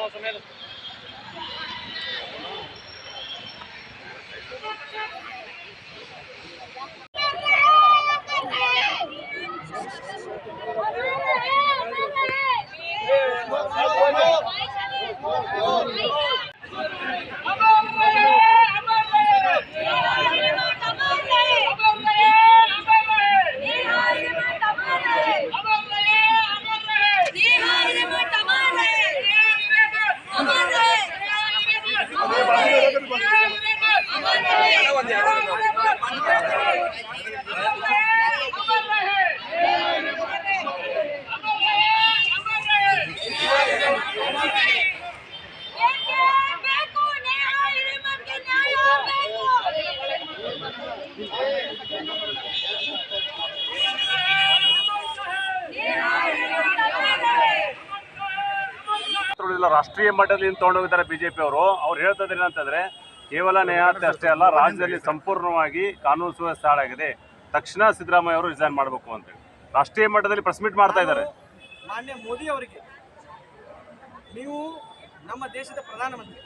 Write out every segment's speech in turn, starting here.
más o menos. ಇಲ್ಲ ರಾಷ್ಟ್ರೀಯ ಮಟ್ಟದಲ್ಲಿ ತಗೊಂಡೋಗಿದ್ದಾರೆ ಬಿಜೆಪಿ ಅವರು. ಅವ್ರು ಹೇಳ್ತದ್ರೆ ಏನಂತಂದ್ರೆ, ಕೇವಲ ನ್ಯಾಯಾಲಯ ಅಷ್ಟೇ ಅಲ್ಲ, ರಾಜ್ಯದಲ್ಲಿ ಸಂಪೂರ್ಣವಾಗಿ ಕಾನೂನು ಸುವ್ಯವಸ್ಥೆ ಹಾಳಾಗಿದೆ. ತಕ್ಷಣ ಸಿದ್ದರಾಮಯ್ಯ ಅವರು ರಿಸೈನ್ ಮಾಡಬೇಕು ಅಂತ ರಾಷ್ಟ್ರೀಯ ಮಟ್ಟದಲ್ಲಿ ಪ್ರೆಸ್ ಮೀಟ್ ಮಾಡ್ತಾ ಇದ್ದಾರೆ. ಮಾನ್ಯ ಮೋದಿ ಅವರಿಗೆ, ನೀವು ನಮ್ಮ ದೇಶದ ಪ್ರಧಾನಮಂತ್ರಿ,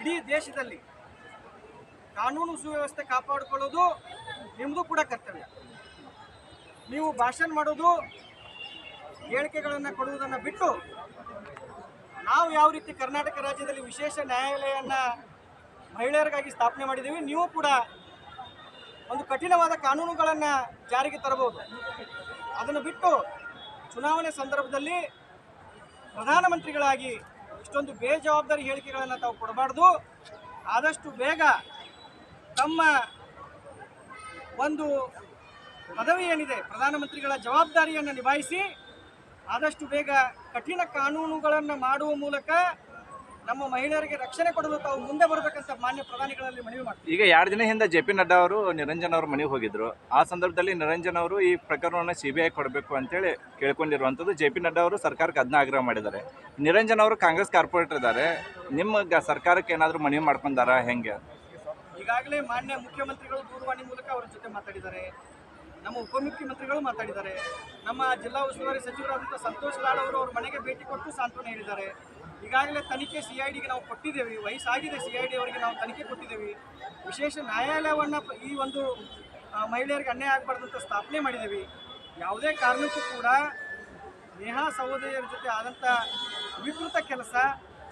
ಇಡೀ ದೇಶದಲ್ಲಿ ಕಾನೂನು ಸುವ್ಯವಸ್ಥೆ ಕಾಪಾಡಿಕೊಳ್ಳೋದು ನಿಮ್ಮದು ಕೂಡ ಕರ್ತವ್ಯ. ನೀವು ಭಾಷಣ ಮಾಡೋದು ಹೇಳಿಕೆಗಳನ್ನು ಕೊಡುವುದನ್ನು ಬಿಟ್ಟು ನಾವು ಯಾವ ರೀತಿ ಕರ್ನಾಟಕ ರಾಜ್ಯದಲ್ಲಿ ವಿಶೇಷ ನ್ಯಾಯಾಲಯವನ್ನು ಮಹಿಳೆಯರಿಗಾಗಿ ಸ್ಥಾಪನೆ ಮಾಡಿದ್ದೀವಿ, ನೀವು ಕೂಡ ಒಂದು ಕಠಿಣವಾದ ಕಾನೂನುಗಳನ್ನು ಜಾರಿಗೆ ತರಬಹುದು. ಅದನ್ನು ಬಿಟ್ಟು ಚುನಾವಣೆ ಸಂದರ್ಭದಲ್ಲಿ ಪ್ರಧಾನಮಂತ್ರಿಗಳಾಗಿ ಇಷ್ಟೊಂದು ಬೇಜವಾಬ್ದಾರಿ ಹೇಳಿಕೆಗಳನ್ನು ತಾವು ಕೊಡಬಾರ್ದು. ಆದಷ್ಟು ಬೇಗ ತಮ್ಮ ಒಂದು ಪದವಿ ಏನಿದೆ, ಪ್ರಧಾನಮಂತ್ರಿಗಳ ಜವಾಬ್ದಾರಿಯನ್ನು ನಿಭಾಯಿಸಿ ಆದಷ್ಟು ಬೇಗ ಕಠಿಣ ಕಾನೂನುಗಳನ್ನು ಮಾಡುವ ಮೂಲಕ ನಮ್ಮ ಮಹಿಳೆಯರಿಗೆ ರಕ್ಷಣೆ ಕೊಡಲು ತಾವು ಮುಂದೆ ಬರಬೇಕಂತ ಮಾನ್ಯ ಪ್ರಧಾನಿಗಳಲ್ಲಿ ಮನವಿ ಮಾಡ್ತೀವಿ. ಈಗ ಎರಡು ದಿನ ಹಿಂದೆ ಜೆ ಪಿ ನಡ್ಡಾ ಅವರು ನಿರಂಜನ್ ಅವ್ರ ಮನೆಗೆ ಹೋಗಿದ್ರು. ಆ ಸಂದರ್ಭದಲ್ಲಿ ನಿರಂಜನ್ ಅವರು ಈ ಪ್ರಕರಣವನ್ನು ಸಿ ಬಿ ಐ ಕೊಡಬೇಕು ಅಂತೇಳಿ ಕೇಳ್ಕೊಂಡಿರುವಂಥದ್ದು ಜೆ ಪಿ ನಡ್ಡಾ ಅವರು ಸರ್ಕಾರಕ್ಕೆ ಅದನ್ನ ಆಗ್ರಹ ಮಾಡಿದ್ದಾರೆ. ನಿರಂಜನ್ ಅವರು ಕಾಂಗ್ರೆಸ್ ಕಾರ್ಪೊರೇಟರ್ ಇದ್ದಾರೆ. ನಿಮ್ಮ ಸರ್ಕಾರಕ್ಕೆ ಏನಾದರೂ ಮನವಿ ಮಾಡ್ಕೊಂಡಾರ ಹೆಂಗೆ? ಈಗಾಗಲೇ ಮಾನ್ಯ ಮುಖ್ಯಮಂತ್ರಿಗಳು ದೂರವಾಣಿ ಮೂಲಕ ಅವರ ಜೊತೆ ಮಾತಾಡಿದ್ದಾರೆ. ನಮ್ಮ ಉಪಮುಖ್ಯಮಂತ್ರಿಗಳು ಮಾತಾಡಿದ್ದಾರೆ. ನಮ್ಮ ಜಿಲ್ಲಾ ಉಸ್ತುವಾರಿ ಸಚಿವರಾದಂಥ ಸಂತೋಷ್ ಲಾಡ್ ಅವರು ಅವ್ರ ಮನೆಗೆ ಭೇಟಿ ಕೊಟ್ಟು ಸಾಂತ್ವನ ಹೇಳಿದ್ದಾರೆ. ಈಗಾಗಲೇ ತನಿಖೆ ಸಿ ಐ ಡಿಗೆ ನಾವು ಕೊಟ್ಟಿದ್ದೇವೆ. ವಯಸ್ಸಾಗಿದೆ ಸಿ ಐ ಡಿ ಅವರಿಗೆ ನಾವು ತನಿಖೆ ಕೊಟ್ಟಿದ್ದೇವೆ. ವಿಶೇಷ ನ್ಯಾಯಾಲಯವನ್ನು ಈ ಒಂದು ಮಹಿಳೆಯರಿಗೆ ಅನ್ಯಾಯ ಆಗಬಾರ್ದಂತ ಸ್ಥಾಪನೆ ಮಾಡಿದ್ದೀವಿ. ಯಾವುದೇ ಕಾರಣಕ್ಕೂ ಕೂಡ ನೇಹಾ ಸಹೋದರಿಯರ ಜೊತೆ ಆದಂಥ ವಿಕೃತ ಕೆಲಸ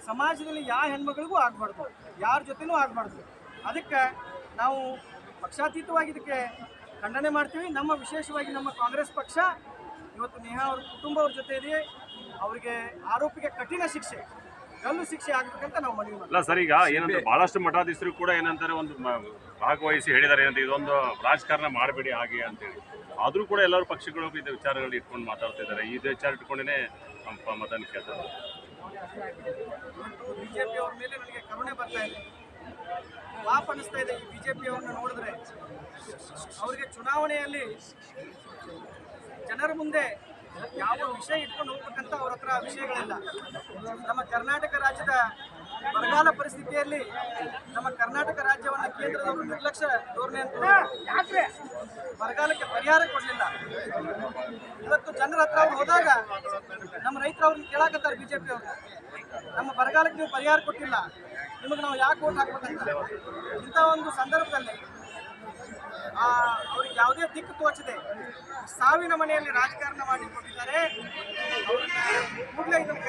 ಸಮಾಜದಲ್ಲಿ ಯಾವ ಹೆಣ್ಮಗಳಿಗೂ ಆಗಬಾರ್ದು. ಯಾರ ಜೊತೆನೂ ಆಗಬಾರ್ದು. ಅದಕ್ಕೆ ನಾವು ಪಕ್ಷಾತೀತವಾಗಿ ಇದಕ್ಕೆ ಖಂಡನೆ ಮಾಡ್ತೀವಿ. ನಮ್ಮ ವಿಶೇಷವಾಗಿ ನಮ್ಮ ಕಾಂಗ್ರೆಸ್ ಪಕ್ಷ ಇವತ್ತು ನೇಹಾ ಅವ್ರ ಕುಟುಂಬ ಅವ್ರ ಜೊತೆ ಇದೆ. ಅವರಿಗೆ ಆರೋಪಿಗೆ ಕಠಿಣ ಶಿಕ್ಷೆ ಗಲ್ಲು ಶಿಕ್ಷೆ ಆಗ್ಬೇಕಂತ ನಾವು ಮನವಿ ಮಾಡ್ತೀವಿ. ಅಲ್ಲ ಸರ್ ಈಗ ಏನಂದ್ರೆ ಬಹಳಷ್ಟು ಮಠಾಧೀಶರು ಕೂಡ ಏನಂತಾರೆ ಒಂದು ಮ- ಭಾಗವಹಿಸಿ ಹೇಳಿದ್ದಾರೆ ಏನಂತ ಇದೊಂದು ರಾಜಕಾರಣ ಮಾಡಬೇಡಿ ಹಾಗೆ ಅಂತೇಳಿ. ಆದ್ರೂ ಕೂಡ ಎಲ್ಲರೂ ಪಕ್ಷಗಳು ಇದು ವಿಚಾರಗಳು ಇಟ್ಕೊಂಡು ಮಾತಾಡ್ತಿದ್ದಾರೆ ಈ ವಿಚಾರ ಇಟ್ಕೊಂಡೇನೆ ನಮ್ಮ ಮತ ಕೇಳ್ತಾರೆ ಇವತ್ತು ಬಿಜೆಪಿ ಅವ್ರ ಮೇಲೆ ನನಗೆ ಕರುಣೆ ಬರ್ತಾ ಇದೆ. ಪಾಪ ಅನಿಸ್ತಾ ಇದೆ ಈ ಬಿಜೆಪಿ ಅವ್ರನ್ನ ನೋಡಿದ್ರೆ. ಅವರಿಗೆ ಚುನಾವಣೆಯಲ್ಲಿ ಜನರ ಮುಂದೆ ಯಾವ ವಿಷಯ ಇಟ್ಕೊಂಡು ಹೋಗ್ಬೇಕಂತ ಅವ್ರ ಹತ್ರ ವಿಷಯಗಳಿಲ್ಲ. ನಮ್ಮ ಕರ್ನಾಟಕ ರಾಜ್ಯದ ಬರಗಾಲ ಪರಿಸ್ಥಿತಿಯಲ್ಲಿ ನಮ್ಮ ಕರ್ನಾಟಕ ರಾಜ್ಯವನ್ನು ಕೇಂದ್ರದವರು ನಿರ್ಲಕ್ಷ್ಯ ಧೋರಣೆ ಅಂತ. ಬರಗಾಲಕ್ಕೆ ಪರಿಹಾರ ಕೊಡಲಿಲ್ಲ. ಇವತ್ತು ಜನರ ಹತ್ರ ಅವ್ರು ಹೋದಾಗ ನಮ್ಮ ರೈತರು ಅವ್ರನ್ನ ಕೇಳಾಕತ್ತಾರೆ ಬಿಜೆಪಿ ಅವರು. ನಮ್ಮ ಬರಗಾಲಕ್ಕೆ ನೀವು ಪರಿಹಾರ ಕೊಟ್ಟಿಲ್ಲ. ನಿಮಗೆ ನಾವು ಯಾಕೆ ಓಟ್ ಹಾಕ್ಬೇಕಂತ? ಇಂಥ ಒಂದು ಸಂದರ್ಭದಲ್ಲಿ ಅವ್ರಿಗೆ ಯಾವುದೇ ದಿಕ್ಕು ತೋಚದೆ ಸಾವಿನ ಮನೆಯಲ್ಲಿ ರಾಜಕಾರಣ ಮಾಡಿಕೊಂಡಿದ್ದಾರೆ ಕೂಡಲೇ ಇದನ್ನು.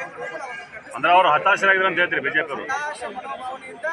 ಅಂದ್ರೆ ಅವರು ಹತಾಶರಾಗಿದ್ದಾರೆ ಅಂತ ಹೇಳ್ತೀರಿ ಬಿಜೆಪಿ ಅವರು ಹತಾಶ ಮನೋಭಾವನೆಯಿಂದ